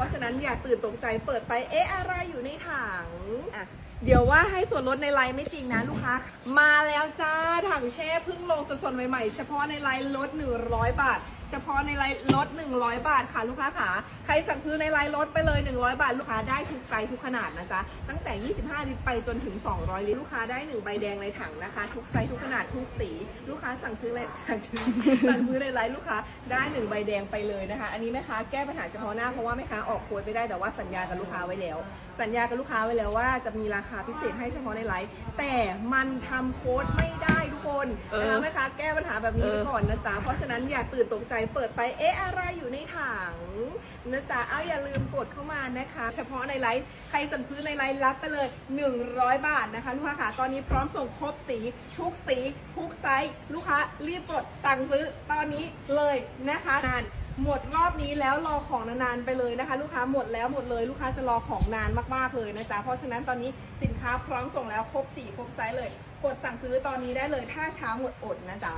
ราะฉะนั้นอย่าตื่นตกใจเปิดไปเอ๊ะอะไรอยู่ในถังอะเดี๋ยวว่าให้ส่วนลดในไลน์ไม่จริงนะลูกค้า มาแล้วจ้าถังแช่เพิ่งลงสดๆใหม่ๆ เฉพาะในไลน์ลด 100 บาท เฉพาะในไลน์ลด100 บาทค่ะลูกค้าขาใครสั่งซื้อในไลน์ลดไปเลย 100 บาท ลูกค้าได้ทุกไซส์ทุกขนาดนะจ๊ะตั้งแต่ 25 ลิตรไปจนถึง 200 ลิตรลูกค้าได้ 1 ใบแดงในถังนะคะ ทุกไซส์ทุกขนาดทุกสีลูกค้าสั่งซื้อในสั่งซื้อสั่งซื้อในไลน์ลูกค้าได้ 1 ใบแดงไปเลยนะคะ อันนี้แม่ค้าแก้ปัญหาเฉพาะหน้าเพราะว่าแม่ค้าออกโค้ดไม่ได้แต่ว่าสัญญากับลูกค้าไว้แล้ว สัญญากับลูกค้าไว้แล้วว่าจะมีราคาพิเศษให้เฉพาะในไลฟ์แต่มันทำโค้ดไม่ได้ คนเออนะคะแม่ค้าแก้ปัญหาแบบนี้เออไปก่อนนะจ๊ะเพราะฉะนั้นอย่าตื่นตกใจเปิดไปเอ๊ะอะไรอยู่ในถัง นะจ๊ะ เอาอย่าลืมกดเข้ามานะคะ เฉพาะในไลฟ์ใครสั่งซื้อในไลฟ์รับไปเลย 100 บาทนะคะลูกค้าค่ะตอนนี้พร้อมส่งครบสี ทุกสี ทุกไซส์ลูกค้ารีบกดสั่งซื้อตอนนี้เลยนะคะนานหมดรอบนี้แล้วรอของนานๆไปเลยนะคะ ลูกค้าหมดแล้วหมดเลยลูกค้าจะรอของนานมากๆเลยนะจ๊ะเพราะฉะนั้นตอนนี้สินค้าพร้อมส่งแล้วครบสีครบไซส์เลย กดสั่งซื้อตอนนี้ได้เลยถ้าช้าหมดอดนะจ๊ะ